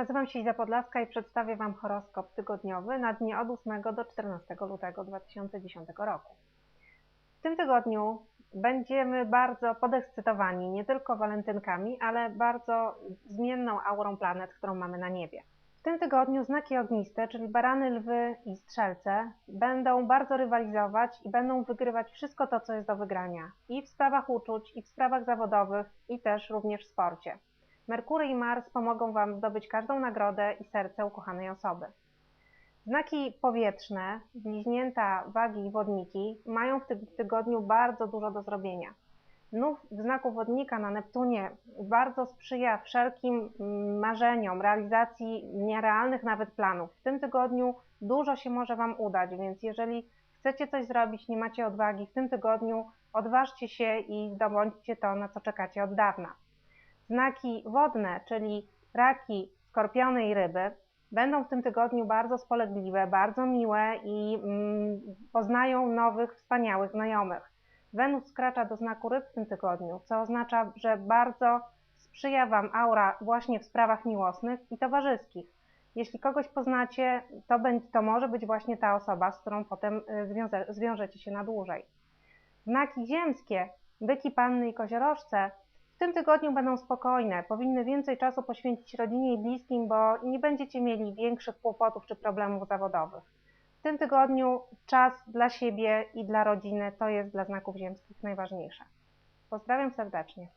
Nazywam się Iza Podlaska i przedstawię Wam horoskop tygodniowy na dni od 8 do 14 lutego 2010 roku. W tym tygodniu będziemy bardzo podekscytowani nie tylko walentynkami, ale bardzo zmienną aurą planet, którą mamy na niebie. W tym tygodniu znaki ogniste, czyli barany, lwy i strzelce, będą bardzo rywalizować i będą wygrywać wszystko to, co jest do wygrania. I w sprawach uczuć, i w sprawach zawodowych, i też również w sporcie. Merkury i Mars pomogą Wam zdobyć każdą nagrodę i serce ukochanej osoby. Znaki powietrzne, bliźnięta, wagi i wodniki mają w tym tygodniu bardzo dużo do zrobienia. Nów w znaku wodnika na Neptunie bardzo sprzyja wszelkim mm, marzeniom, realizacji nierealnych nawet planów. W tym tygodniu dużo się może Wam udać, więc jeżeli chcecie coś zrobić, nie macie odwagi w tym tygodniu, odważcie się i zdobądźcie to, na co czekacie od dawna. Znaki wodne, czyli raki, skorpiony i ryby, będą w tym tygodniu bardzo spolegliwe, bardzo miłe i mm, poznają nowych, wspaniałych znajomych. Wenus skracza do znaku ryb w tym tygodniu, co oznacza, że bardzo sprzyja Wam aura właśnie w sprawach miłosnych i towarzyskich. Jeśli kogoś poznacie, to, będzie, to może być właśnie ta osoba, z którą potem y, zwiąże, zwiążecie się na dłużej. Znaki ziemskie, byki, panny i koziorożce tym tygodniu będą spokojne, powinny więcej czasu poświęcić rodzinie i bliskim, bo nie będziecie mieli większych kłopotów czy problemów zawodowych. W tym tygodniu czas dla siebie i dla rodziny to jest dla znaków ziemskich najważniejsze. Pozdrawiam serdecznie.